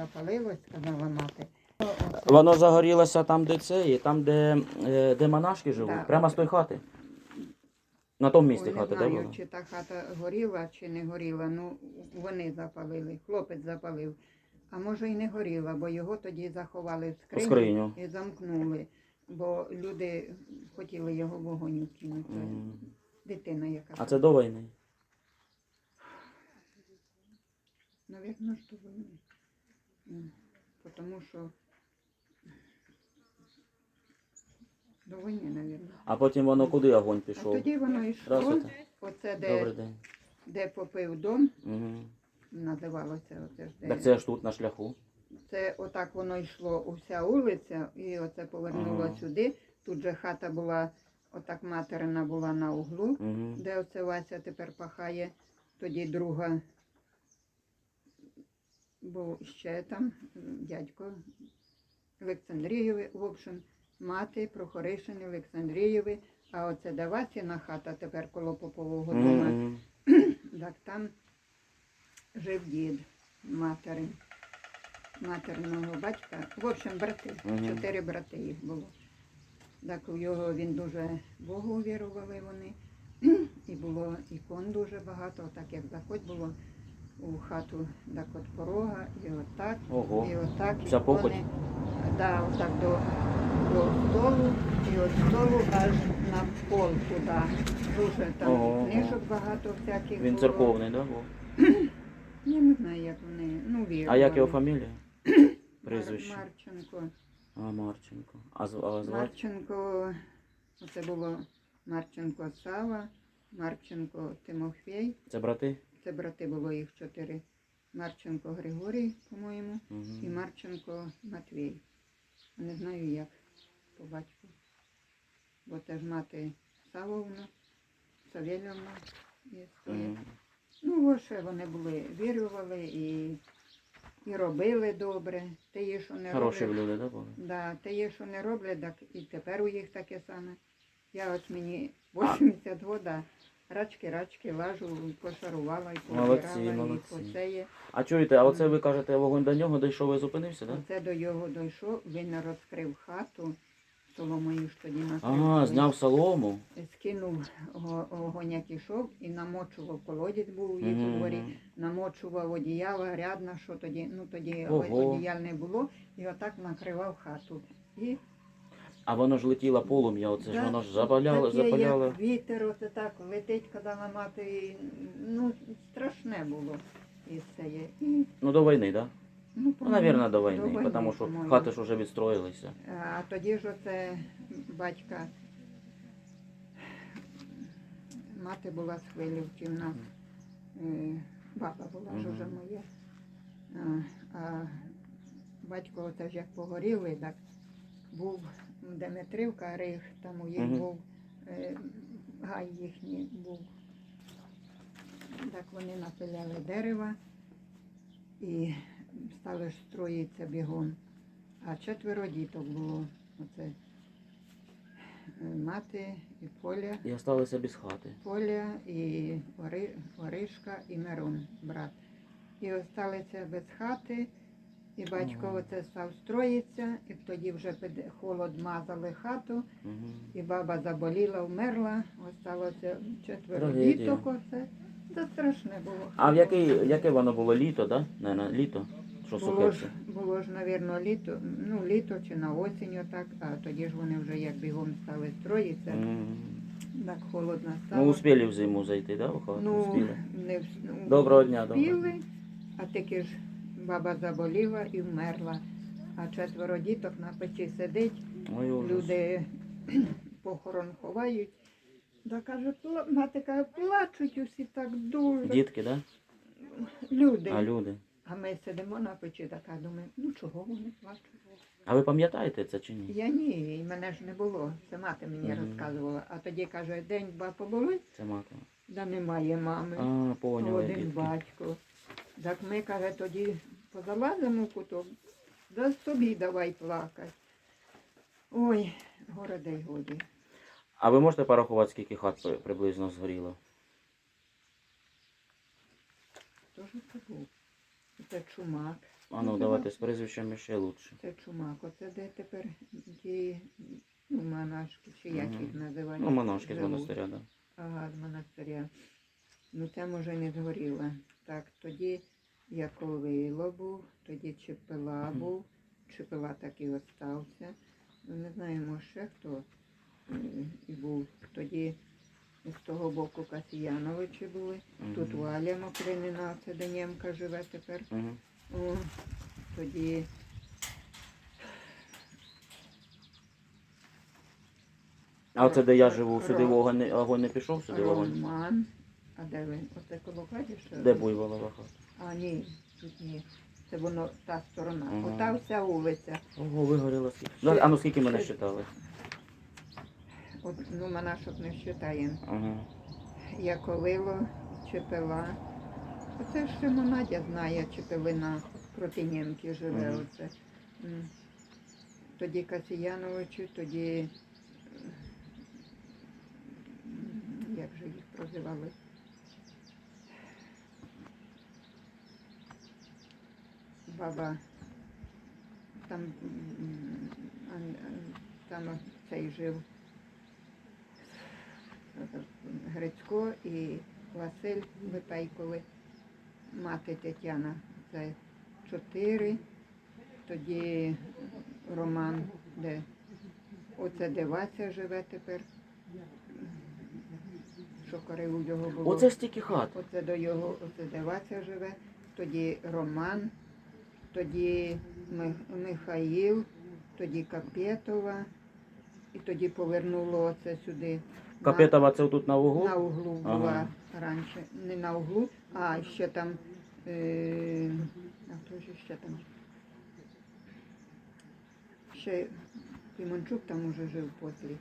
запалилось, сказала мати. Воно загорілося там, де це, і там, де, е, де монашки живуть, Да. прямо з тої хати. На тому місці Ой, не хати, де знаю, було? чи та хата горіла, чи не горіла. Ну, вони запалили, хлопець запалив. А може і не горіла, бо його тоді заховали в скриню, скриню. і замкнули. Бо люди хотіли його в вогонь кинути. М. Дитина яка. А це до війни. Навірно, що вони. Тому що до війни, навірно. А потім воно куди огонь А пішов? тоді воно йшло. Оце Добрий де, день. де попив дом, Угу. називалося оце ж де. Так це ж тут на шляху. Це отак воно йшло уся вулиця, і оце повернуло Ага. сюди. Тут же хата була, отак материна була на углу, Угу. де оце Вася тепер пахає. Тоді друга був ще там дядько Олександрієві, в общем, мати Прохоришин Олександрієві, а оце де Васіна хата тепер коло попового дому. Так там жив дід матери, материного батька. В общем, брати. Мгм. Чотири брати їх було. Так у його він дуже Богу вірували вони. І було ікон дуже багато. Так як заходь було у хату, так от порога, і отак, Ого. і отак. Вся ікони. похоть? Да, отак до, до столу, і от столу аж на пол туди. Дуже там Ого. книжок багато всяких. Він було. церковний, так? був? Я не знаю, як вони. Ну, вірували. А як його фамілія? Прізвище. Марченко. А, Марченко. А, з- а звати? Марченко, це було Марченко Сава, Марченко Тимофій. Це брати? Це брати було їх чотири. Марченко Григорій, по-моєму, і Угу. Марченко Матвій. Не знаю як по батьку. Бо теж мати Савовна, Савєльовна є своє. Ну, ось ще вони були, вірували і, і робили добре. Те, є, що не Хороші роблять. люди, так? Да, те є, що не роблять, так і тепер у їх таке саме. Я от мені 80 года, рачки-рачки лажу, пошарувала і Молодці, повирала, і молодці. посеє. А чуєте, а оце ви кажете, вогонь до нього дійшов і зупинився, так? Оце до його дійшов, він розкрив хату, соломою ж тоді накрив. Ага, зняв солому. Скинув го- огонь, як ішов, і намочував колодязь був у їх у дворі. Намочував одіяло, рядна, що тоді, ну тоді Ого. одіял не було, і отак накривав хату. І А воно ж летіло полум'я, оце ж воно ж запаляло, таке, запаляло. Як вітер, оце так летить, казала мати, і, ну страшне було. І це є. І, Ну до війни, так? ну, Ну, по-моєму, мабуть, до війни, тому що по-моєму. хати ж вже відстроїлися. А тоді ж оце батька, мати була з Хвилівки в нас, е, баба була ж Мгм. уже моя. А, а батько оце ж як погоріли, так був Деметривка, Рих, там у їх Мгм. був е, гай їхній був. Так вони напиляли дерева і стали ж строїтися бігом. А четверо діток було. Оце е, мати і Поля, І залишилися без хати. Поля і Ори, Оришка і Мирон, брат. І осталися без хати, і батько оце став строїтися, і тоді вже під холод мазали хату, і баба заболіла, вмерла, осталося четверо Трагедія. діток оце. Це страшне було. А в яке, яке воно було літо? Да? Не, літо? Що Було ж, було ж, навірно, літо, ну, літо чи на осінь отак, а тоді ж вони вже як бігом стали строїтися, М. так холодно стало. Ну, успіли в зиму зайти? Да, в хату? Ну, Успіли. не вс- ну, Доброго дня, доброго а таки ж баба заболіла і вмерла. А четверо діток на печі сидить, Ой, ужас. люди похорон ховають. Да каже, «Пла- мати каже, плачуть усі так дуже. Дітки, так? Люди. А люди. А ми сидимо на печі, така думаю, ну чого вони плачуть? А ви пам'ятаєте це чи ні? Я ні, і мене ж не було. Це мати мені Мгм. розказувала. А тоді каже, день ба поболить, Це мати. да немає мами. А, поняли, один дітки. батько. Так ми, каже, тоді позалазимо в куток, да собі давай плакати. Ой, городе й годі. А ви можете порахувати, скільки хат приблизно згоріло? Хто ж це був? Це чумак. А ну, давайте з прізвищами ще лучше. Це чумак. Оце де тепер ті ну, монашки, чи як їх називають? Ну, монашки з монастиря, да. Ага, з монастиря. Ну це може не згоріло. Так, тоді Яковило був, тоді Чепела був, Чепела так і остався. Ну, не знаю, може ще хто і був. Тоді з того боку Касіяновичі були. Тут Валя Мокринина, це де німка живе тепер. О, тоді А оце де я живу, сюди вогонь не, не пішов, сюди вогонь. Роман. А де ви? Оце коло кладіша? Де буйволова хата? А, ні, тут ні. Це воно та сторона. Ага. Ота вся вулиця. Ого, вигоріло скільки. Ще- А ну скільки мене считали? От, ну, монашок не вважаємо. Ага. Яковило, Чепела. Оце ж ще Надя знає, Чепелина проти німки живе. Мгм. Оце. М. Тоді Касіяновичі, тоді. м, Як же їх прозивали? Баба. Там, там цей жив. Грицько і Василь Випейкови, мати Тетяна. Це чотири. Тоді Роман, де оце де Вася живе тепер. Що корив у його було. Оце стільки хат. Оце до його, оце де Вася живе, тоді Роман, тоді Михаїл, тоді Капетова, і тоді повернуло оце сюди. на- Капетова це тут на углу? на углу була Ага. раніше. Не на углу, а ще там. Е, а хто ж ще там? Ще Пімончук там уже жив після.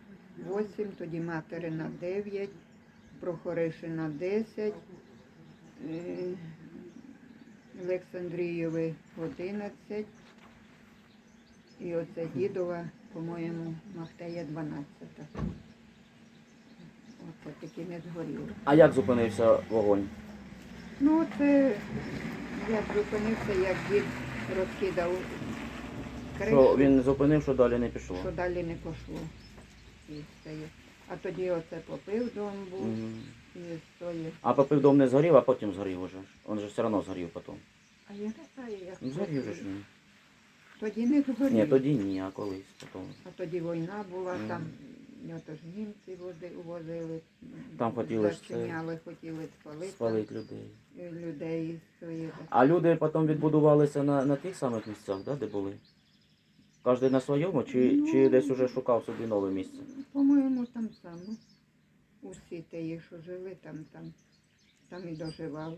Восім, тоді материна дев'ять, Прохоришина десять, е, Олександрієви одинадцять. І оце дідова, по-моєму, Махтея дванадцята. Оце таки не згоріло. А як зупинився вогонь? Ну, це як зупинився, як дід розкидав кришу, Що він зупинив, що далі не пішло? що далі не пішло. І все. А тоді оце попив дом був Мгм. і солі. А попив дом не згорів, а потім згорів уже. Он же все одно згорів потім. А я не знаю, як Ну. Тоді не згорів. Ні, тоді ні, а колись потім. А тоді війна була, Мгм. там ото ж німці вози, возили, Там хотіли ж це- зачиняли, хотіли спалити, Спалить людей. е, людей своїх. А люди потім відбудувалися на, на тих самих місцях, да, де були? Кожен на своєму, чи, Ну. чи десь уже шукав собі нове місце? По-моєму, там саме. Усі ті, що жили, там, там, там і доживали.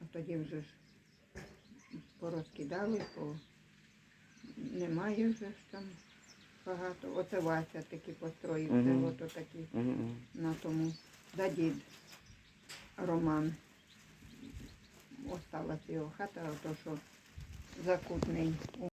А тоді вже ж порозкидали, по... немає вже ж там багато. Оце Вася таки построїв Мгм. село, то такі Мгм. на тому. Да дід Роман. Осталась його хата, а то що закутний